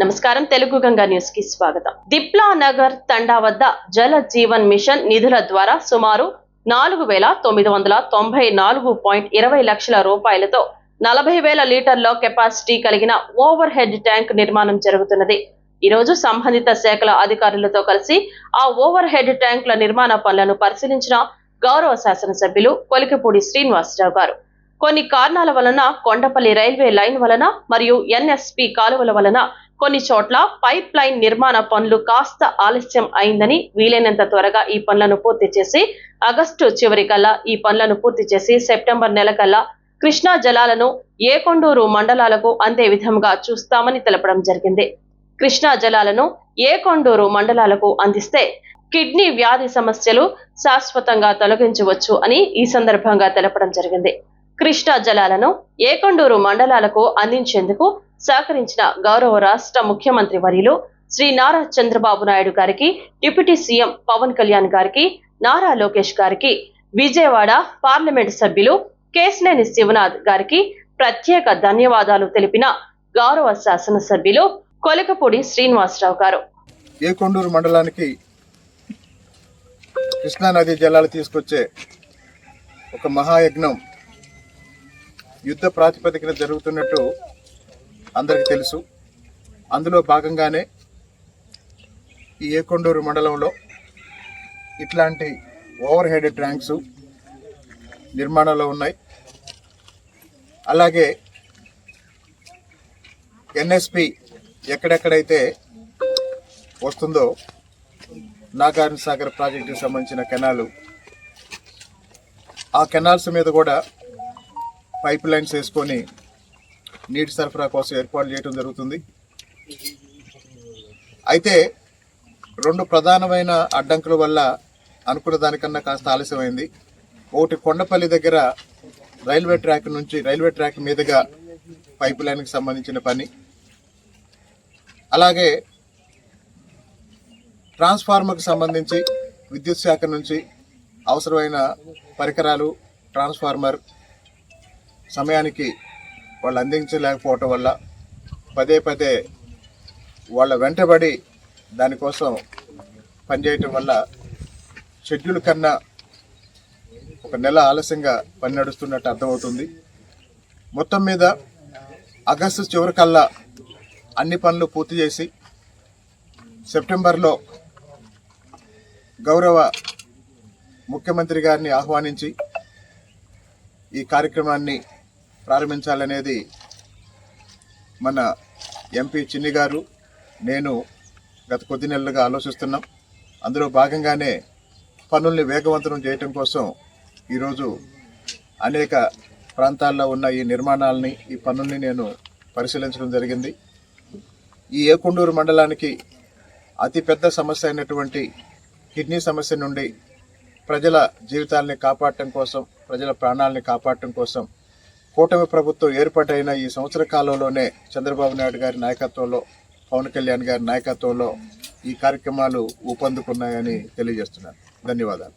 నమస్కారం. తెలుగు గంగా న్యూస్కి స్వాగతం. దిప్లా నగర్ తండా వద్ద జల జీవన్ మిషన్ నిధుల ద్వారా సుమారు నాలుగు వేల తొమ్మిది వందల తొంభై నాలుగు పాయింట్ ఇరవై లక్షల రూపాయలతో నలభై వేల లీటర్ల కెపాసిటీ కలిగిన ఓవర్ హెడ్ ట్యాంక్ నిర్మాణం జరుగుతున్నది. ఈ రోజు సంబంధిత శాఖల అధికారులతో కలిసి ఆ ఓవర్ హెడ్ ట్యాంకుల నిర్మాణ పనులను పరిశీలించిన గౌరవ శాసనసభ్యులు కొలికపూడి శ్రీనివాసరావు గారు. కొన్ని కారణాల వలన కొండపల్లి రైల్వే లైన్ వలన మరియు ఎన్ఎస్పి కాలువల వలన కొన్ని చోట్ల పైప్ లైన్ నిర్మాణ పనులు కాస్త ఆలస్యం అయిందని వీలైనంత త్వరగా ఈ పనులను పూర్తి చేసి ఆగస్టు చివరికల్లా ఈ పనులను పూర్తి చేసి సెప్టెంబర్ నెలకల్లా కృష్ణా జలాలను ఏకొండూరు మండలాలకు అందే విధంగా చూస్తామని తెలపడం జరిగింది. కృష్ణా జలాలను ఏకొండూరు మండలాలకు అందిస్తే కిడ్నీ వ్యాధి సమస్యలు శాశ్వతంగా తొలగించవచ్చు అని ఈ సందర్భంగా తెలపడం జరిగింది. కృష్ణా జలాలను ఏకొండూరు మండలాలకు అందించేందుకు సహకరించిన గౌరవ రాష్ట్ర ముఖ్యమంత్రి వర్యులు శ్రీ నారా చంద్రబాబు నాయుడు గారికి డిప్యూటీ సీఎం పవన్ కళ్యాణ్ గారికి నారా లోకేష్ గారికి విజయవాడ పార్లమెంట్ సభ్యులు కేశినేని శివనాథ్ గారికి ప్రత్యేక ధన్యవాదాలు తెలిపిన గౌరవ శాసనసభ్యులు కొలకపూడి శ్రీనివాసరావు గారు. ఏకొండూరు మండలానికి కృష్ణానది జలాలు తీసుకొచ్చే ఒక మహాయజ్ఞం యుద్ధ ప్రాతిపదికన జరుగుతున్నట్టు అందరికీ తెలుసు. అందులో భాగంగానే ఈ ఏకొండూరు మండలంలో ఇట్లాంటి ఓవర్ హెడ్ ట్యాంక్స్ నిర్మాణంలో ఉన్నాయి. అలాగే ఎన్ఎస్పి ఎక్కడెక్కడైతే వస్తుందో నాగార్జున సాగర్ ప్రాజెక్టుకి సంబంధించిన కెనాలు ఆ కెనాల్స్ మీద కూడా పైప్ లైన్స్ వేసుకొని నీటి సరఫరా కోసం ఏర్పాటు చేయడం జరుగుతుంది. అయితే రెండు ప్రధానమైన అడ్డంకుల వల్ల అనుకున్న దానికన్నా కాస్త ఆలస్యమైంది. ఒకటి కొండపల్లి దగ్గర రైల్వే ట్రాక్ నుంచి రైల్వే ట్రాక్ మీదుగా పైప్ లైన్కి సంబంధించిన పని. అలాగే ట్రాన్స్ఫార్మర్కి సంబంధించి విద్యుత్ శాఖ నుంచి అవసరమైన పరికరాలు ట్రాన్స్ఫార్మర్ సమయానికి వాళ్ళు అందించలేకపోవటం వల్ల పదే పదే వాళ్ళ వెంటబడి దానికోసం పనిచేయటం వల్ల షెడ్యూల్ కన్నా ఒక నెల ఆలస్యంగా పని నడుస్తున్నట్టు అర్థమవుతుంది. మొత్తం మీద ఆగస్టు చివరికల్లా అన్ని పనులు పూర్తి చేసి సెప్టెంబర్లో గౌరవ ముఖ్యమంత్రి గారిని ఆహ్వానించి ఈ కార్యక్రమాన్ని ప్రారంభించాలనేది మన ఎంపీ చిన్ని గారు నేను గత కొద్ది నెలలుగా ఆలోచిస్తున్నాం. అందులో భాగంగానే పనుల్ని వేగవంతం చేయటం కోసం ఈరోజు అనేక ప్రాంతాల్లో ఉన్న ఈ నిర్మాణాలని ఈ పనుల్ని నేను పరిశీలించడం జరిగింది. ఈ ఏకుండూరు మండలానికి అతిపెద్ద సమస్య అయినటువంటి కిడ్నీ సమస్య నుండి ప్రజల జీవితాల్ని కాపాడటం కోసం ప్రజల ప్రాణాలని కాపాడటం కోసం కూటమి ప్రభుత్వం ఏర్పాటైన ఈ సంవత్సర కాలంలోనే చంద్రబాబు నాయుడు గారి నాయకత్వంలో పవన్ కళ్యాణ్ గారి నాయకత్వంలో ఈ కార్యక్రమాలు ఊపందుకున్నాయని తెలియజేస్తున్నాను ధన్యవాదాలు.